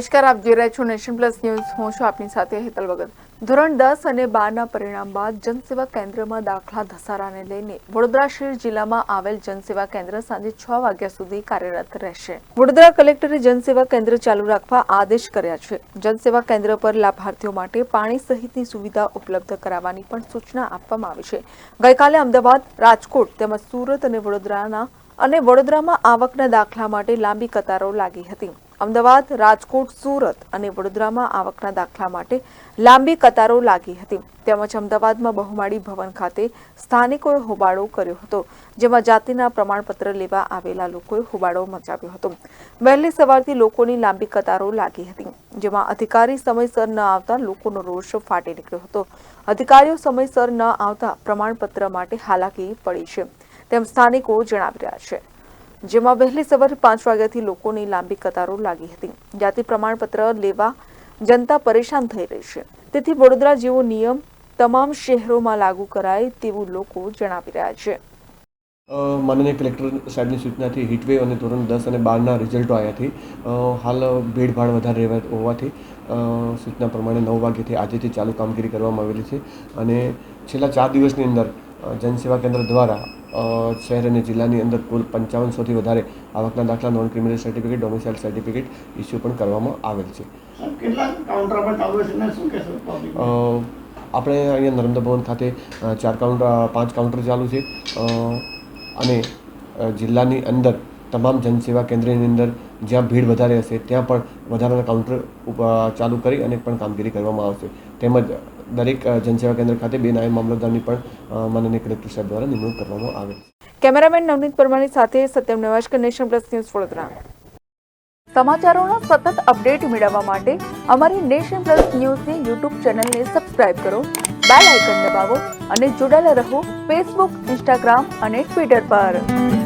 નમસ્કાર, આપ જોઈ રહ્યા છો નેશન પ્લસ ન્યૂઝ. હું છું આપની સાથે હેતલ ભગત. ધોરણ દસ અને બારના પરિણામ બાદ જનસેવા કેન્દ્રમાં દાખલા ધસારાને લઈને વડોદરા શહેર જિલ્લામાં આવેલ જનસેવા કેન્દ્ર સાંજે છ વાગ્યા સુધી કાર્યરત રહેશે. વડોદરા કલેક્ટરે જનસેવા કેન્દ્ર ચાલુ રાખવા આદેશ કર્યા છે. જનસેવા કેન્દ્ર પર લાભાર્થીઓ માટે પાણી સહિતની સુવિધા ઉપલબ્ધ કરાવવાની પણ સૂચના આપવામાં આવી છે. ગઈકાલે અમદાવાદ, રાજકોટ તેમજ સુરત અને વડોદરાના અને વડોદરામાં આવકના દાખલા માટે લાંબી કતારો લાગી હતી. અમદાવાદ, રાજકોટ, સુરત અને વડોદરામાં આવકના દાખલા માટે લાંબી કતારો લાગી હતી. તેમજ અમદાવાદમાં બહુમાળી ભવન ખાતે સ્થાનિકોએ હોબાળો કર્યો હતો, જેમાં જાતિના પ્રમાણપત્ર લેવા આવેલા લોકોએ હોબાળો મચાવ્યો હતો. વહેલી સવારથી લોકોની લાંબી કતારો લાગી હતી, જેમાં અધિકારી સમયસર ન આવતા લોકોનો રોષ ફાટી નીકળ્યો હતો. અધિકારીઓ સમયસર ન આવતા પ્રમાણપત્ર માટે હાલાકી પડી છે, તેમ સ્થાનિકો જણાવી રહ્યા છે. જેમાં વહેલી સવારે પાંચ વાગ્યાથી લોકોની લાંબી કતારો લાગી હતી. જાતિ પ્રમાણપત્ર લેવા જનતા પરેશાન થઈ રહી છે. તેથી વડોદરા જેવો નિયમ તમામ શહેરોમાં લાગુ કરાય તેવું લોકો જણાવી રહ્યા છે. માનનીય કલેક્ટર સાહેબની સૂચનાથી હીટવેવ અને ધોરણ દસ અને બારના રિઝલ્ટો આવ્યાથી હાલ ભીડભાડ વધારે રહેવા હોવાથી સૂચના પ્રમાણે નવ વાગ્યાથી આજેથી ચાલુ કામગીરી કરવામાં આવેલી છે. અને છેલ્લા ચાર દિવસની અંદર જનસેવા કેન્દ્ર દ્વારા શહેર અને જિલ્લાની અંદર કુલ પંચાવનસોથી વધારે આવકના દાખલા non criminal certificate domicile certificate issue પણ કરવામાં આવેલ છે. આપણે અહીંયા નર્મદા ભવન ખાતે ચાર કાઉન્ટર પાંચ કાઉન્ટર ચાલુ છે. અને જિલ્લાની અંદર તમામ જનસેવા કેન્દ્રની અંદર જ્યાં ભીડ વધારે હશે, ત્યાં પણ વધારાના કાઉન્ટર ચાલુ કરી અને પણ કામગીરી કરવામાં આવશે. તેમજ દરેક જનસેવા કેન્દ્ર ખાતે બે નાયબ મામલતદારની પણ માનનીય કલેક્ટર સાહેબ દ્વારા નિમણૂક કરવામાં આવે કેમેરામેન નવનીત પરમારની સાથે Satyam Nevashkar nation plus news Vadodara. સમાચારોના સતત અપડેટ મેળવવા માટે અમારી નેશન પ્લસ ન્યૂઝની યુટ્યુબ ચેનલને સબસ્ક્રાઇબ કરો, બેલ આઇકન દબાવો અને જોડાયેલા રહો ફેસબુક, ઇન્સ્ટાગ્રામ અને ટ્વિટર પર.